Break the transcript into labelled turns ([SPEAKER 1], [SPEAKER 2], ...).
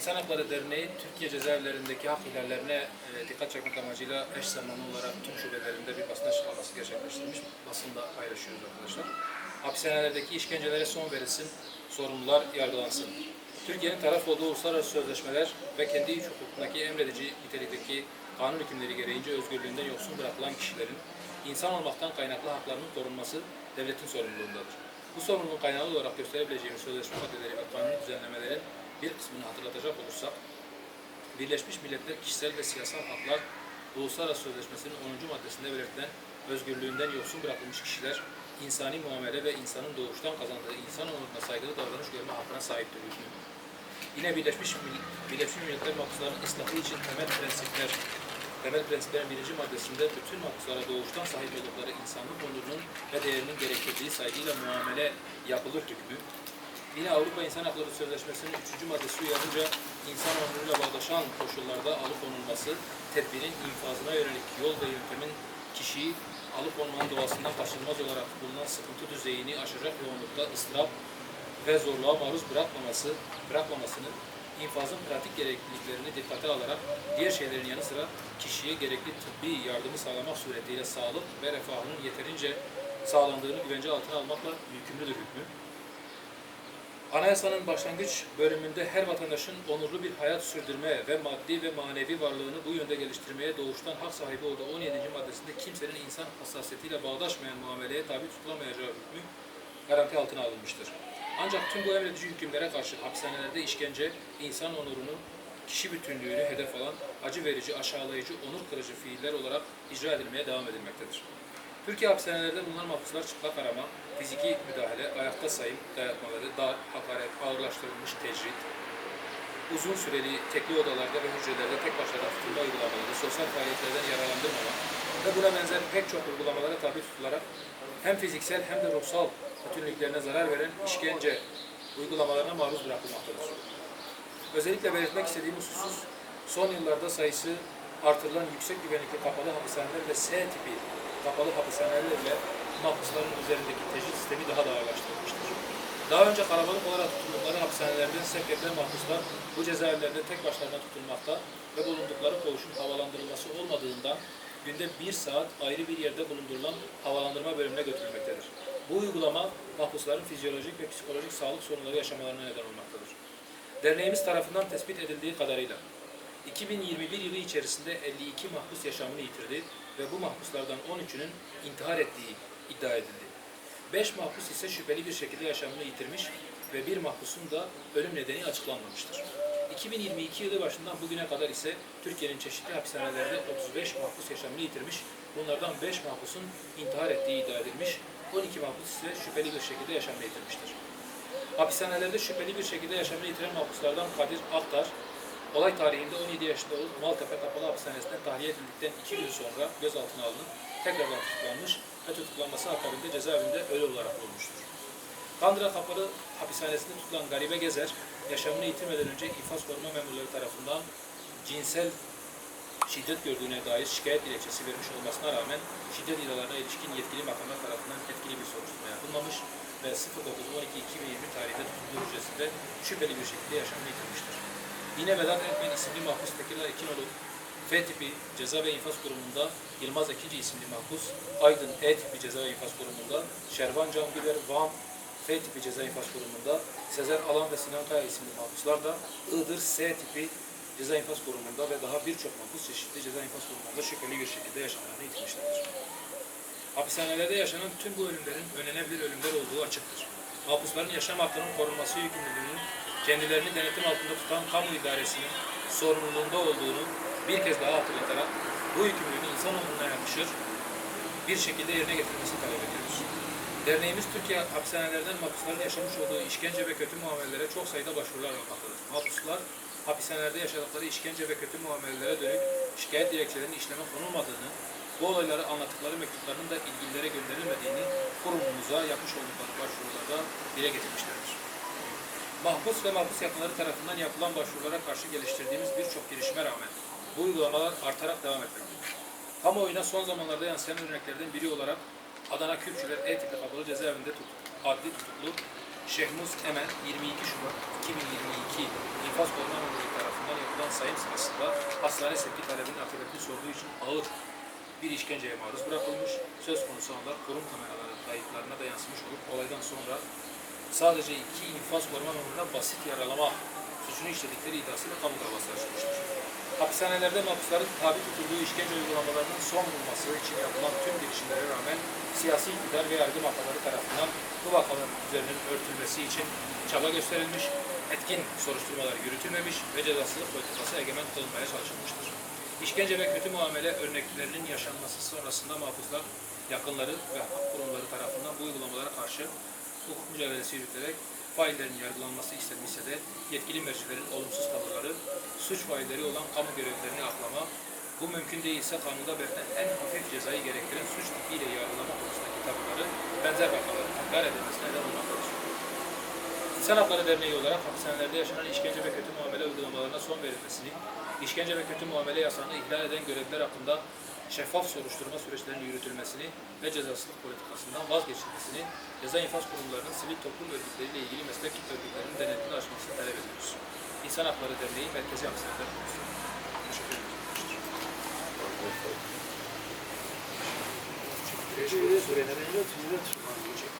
[SPEAKER 1] İnsan Hakları Derneği Türkiye cezaevlerindeki hak ihlallerine e, dikkat çekmek amacıyla eş zamanlı olarak tüm şubelerinde bir basın açıklaması gerçekleştirmiş. Basında paylaşıyoruz arkadaşlar. Hapishanelerdeki işkencelere son verilsin, sorumlular yargılansın. Türkiye'nin taraf olduğu uluslararası sözleşmeler ve kendi iç hukukundaki emredici nitelikteki kanun hükümleri gereğince özgürlüğünden yoksun bırakılan kişilerin insan olmaktan kaynaklı haklarının korunması devletin sorumluluğundadır. Bu sorumluluğun kaynağı olarak gösterebileceğimiz sözleşme maddeleri ve kanuni düzenlemelerin bir kısmını hatırlatacak olursak, Birleşmiş Milletler Kişisel ve Siyasal Haklar Uluslararası Sözleşmesi'nin 10. maddesinde belirtilen özgürlüğünden yoksun bırakılmış kişiler, insani muamele ve insanın doğuştan kazandığı insan onuruna saygılı davranış görme hakkına sahiptir. Yine Birleşmiş, Birleşmiş Milletler mahpuslarının ıslahı için temel prensipler, temel prensiplerin birinci maddesinde bütün mahpuslara doğuştan sahip oldukları insanlık onurunun ve değerinin gerektirdiği saygıyla muamele yapılır hükmü. Yine Avrupa İnsan Hakları Sözleşmesi'nin 3. maddesi uyarınca insan onuruyla bağdaşan koşullarda alıkonulması, tedbirin infazına yönelik yol ve yöntemin kişiyi alıkonmanın doğasından kaçınılmaz olarak bulunan sıkıntı düzeyini aşacak yoğunlukta ıstırap ve zorluğa maruz bırakmaması, bırakmamasını, infazın pratik gerekliliklerini dikkate alarak diğer şeylerin yanı sıra kişiye gerekli tıbbi yardımı sağlamak suretiyle sağlık ve refahının yeterince sağlandığını güvence altına almakla yükümlüdür hükmü. Anayasanın başlangıç bölümünde her vatandaşın onurlu bir hayat sürdürme ve maddi ve manevi varlığını bu yönde geliştirmeye doğuştan hak sahibi olduğu 17. maddesinde kimsenin insan hassasiyetiyle bağdaşmayan muameleye tabi tutulamayacağı hükmü garanti altına alınmıştır. Ancak tüm bu emredici hükümlere karşı hapishanelerde işkence, insan onurunu, kişi bütünlüğünü hedef alan acı verici, aşağılayıcı, onur kırıcı fiiller olarak icra edilmeye devam edilmektedir. Türkiye hapishanelerde bulunan mahpuslar çıplak arama, fiziki müdahale, ayakta sayım, dayatmaları, dar, hakaret, ağırlaştırılmış tecrit, uzun süreli tekli odalarda ve hücrelerde tek başına tutulma uygulamaları, sosyal faaliyetlerden yararlandırmama ve buna benzer pek çok uygulamalara tabi tutularak hem fiziksel hem de ruhsal bütünlüklerine zarar veren işkence uygulamalarına maruz bırakılmaktadır. Özellikle belirtmek istediğim husus, son yıllarda sayısı artırılan yüksek güvenlikli kapalı hapishaneler ve S tipi kapalı hapishanelerle mahpusların üzerindeki tecrit sistemi daha da ağırlaştırılmıştır. Daha önce kalabalık olarak tutuldukları hapishanelerden sevk edilen mahpuslar bu cezaevlerinde tek başlarına tutulmakta ve bulundukları koğuşun havalandırılması olmadığından günde bir saat ayrı bir yerde bulundurulan havalandırma bölümüne götürülmektedir. Bu uygulama mahpusların fizyolojik ve psikolojik sağlık sorunları yaşamalarına neden olmaktadır. Derneğimiz tarafından tespit edildiği kadarıyla 2021 yılı içerisinde 52 mahpus yaşamını yitirdi ve bu mahpuslardan 13'ünün intihar ettiği iddia edildi. 5 mahpus ise şüpheli bir şekilde yaşamını yitirmiş ve bir mahpusun da ölüm nedeni açıklanmamıştır. 2022 yılı başından bugüne kadar ise Türkiye'nin çeşitli hapishanelerde 35 mahpus yaşamını yitirmiş, bunlardan 5 mahpusun intihar ettiği iddia edilmiş, 12 mahpus ise şüpheli bir şekilde yaşamını yitirmiştir. Hapishanelerde şüpheli bir şekilde yaşamını yitiren mahpuslardan Kadir Aktar, olay tarihinde 17 yaşında olup Maltepe Kapalı Hapishanesi'nden tahliye edildikten 2 gün sonra gözaltına alınıp tekrardan tutuklanmış ve tutuklanması akabinde cezaevinde ölü olarak bulunmuştur. Kandıra Kapalı Hapishanesi'nde tutulan Garibe Gezer, yaşamını yitirmeden önce infaz koruma memurları tarafından cinsel şiddet gördüğüne dair şikayet dilekçesi vermiş olmasına rağmen şiddet iddialarına ilişkin yetkili makamlar tarafından etkili bir soruşturma yapılmamış ve 09.12.2020 tarihinde tutulduğu hücresinde şüpheli bir şekilde yaşamını yitirmiştir. Yine Vedat Erkmen isimli mahpus Tekirdağ Ekinoğlu F tipi ceza ve infaz kurumunda Yılmaz Ekinci isimli mahpus, Aydın E tipi ceza ve infaz kurumunda, Şervan Cangüler Van F tipi ceza infaz kurumunda, Sezer Alan ve Sinan Kaya isimli mahpuslar da Iğdır S tipi ceza infaz kurumunda ve daha birçok mahpus çeşitli ceza infaz kurumunda şüpheli bir şekilde yaşamlarını yitirmişlerdir. Hapishanelerde yaşanan tüm bu ölümlerin önlenebilir ölümler olduğu açıktır. Mahpusların yaşam hakkının korunması yükümlülüğünün kendilerini denetim altında tutan kamu idaresinin sorumluluğunda olduğunu bir kez daha hatırlatarak bu yükümlülüğün insan onuruna yakışır bir şekilde yerine getirilmesini talep ediyoruz. Derneğimiz Türkiye hapishanelerden mahpusların yaşamış olduğu işkence ve kötü muamelelere çok sayıda başvurular almaktadır. Mahpuslar hapishanelerde yaşadıkları işkence ve kötü muamelelere dönük şikayet dilekçelerinin işleme konulmadığını, bu olayları anlattıkları mektupların da ilgililere gönderilmediğini kurumumuza yapmış oldukları başvurularda dile getirmişlerdir. Mahpus ve mahpus yakınları tarafından yapılan başvurulara karşı geliştirdiğimiz birçok girişime rağmen bu uygulamalar artarak devam etmektedir. Kamuoyuna son zamanlarda yansıyan örneklerden biri olarak Adana Kürtçüler E tipi kapalı cezaevinde tut, adli tutuklu Şehmuz Emen 22 Şubat 2022 infaz koruma memuru yapılan sayım sırasında hastane sevki talebinin akıbetini sorduğu için ağır bir işkenceye maruz bırakılmış. Söz konusu anlar kurum kameraları kayıtlarına da yansımış olup olaydan sonra sadece iki infaz koruma memuruna basit yaralama suçunu işledikleri iddiasıyla kamu davası açılmıştır. Hapishanelerde mahpusların tabi tutulduğu işkence uygulamalarının son bulması için yapılan tüm girişimlere rağmen siyasi iktidar ve yargı makamları tarafından bu vakaların üzerinin örtülmesi için çaba gösterilmiş, etkin soruşturmalar yürütülmemiş ve cezasızlık politikası egemen kılınmaya çalışılmıştır. İşkence ve kötü muamele örneklerinin yaşanması sonrasında mahpuslar, yakınları ve hak kurumları tarafından bu uygulamalara karşı hukuk mücadelesi yürüterek faillerin yargılanması istenmişse de yetkili mercilerin olumsuz tavırları, suç failleri olan kamu görevlilerini aklama, bu mümkün değilse kanuda belirtilen en hafif cezayı gerektiren suç tipiyle yargılama konusundaki tavırları benzer vakaların tekrar edilmesine neden olmaktadır. İnsan Hakları Derneği olarak hapishanelerde yaşanan işkence ve kötü muamele uygulamalarına son verilmesini, işkence ve kötü muamele yasağını ihlal eden görevliler hakkında şeffaf soruşturma süreçlerinin yürütülmesini ve cezasızlık politikasından vazgeçilmesini, ceza infaz kurumlarının sivil toplum örgütleriyle ilgili meslek örgütlerinin denetini açmasını talep ediyoruz. İnsan Hakları Derneği Merkezi Hapishaneler Komisyonu. Teşekkür ederim.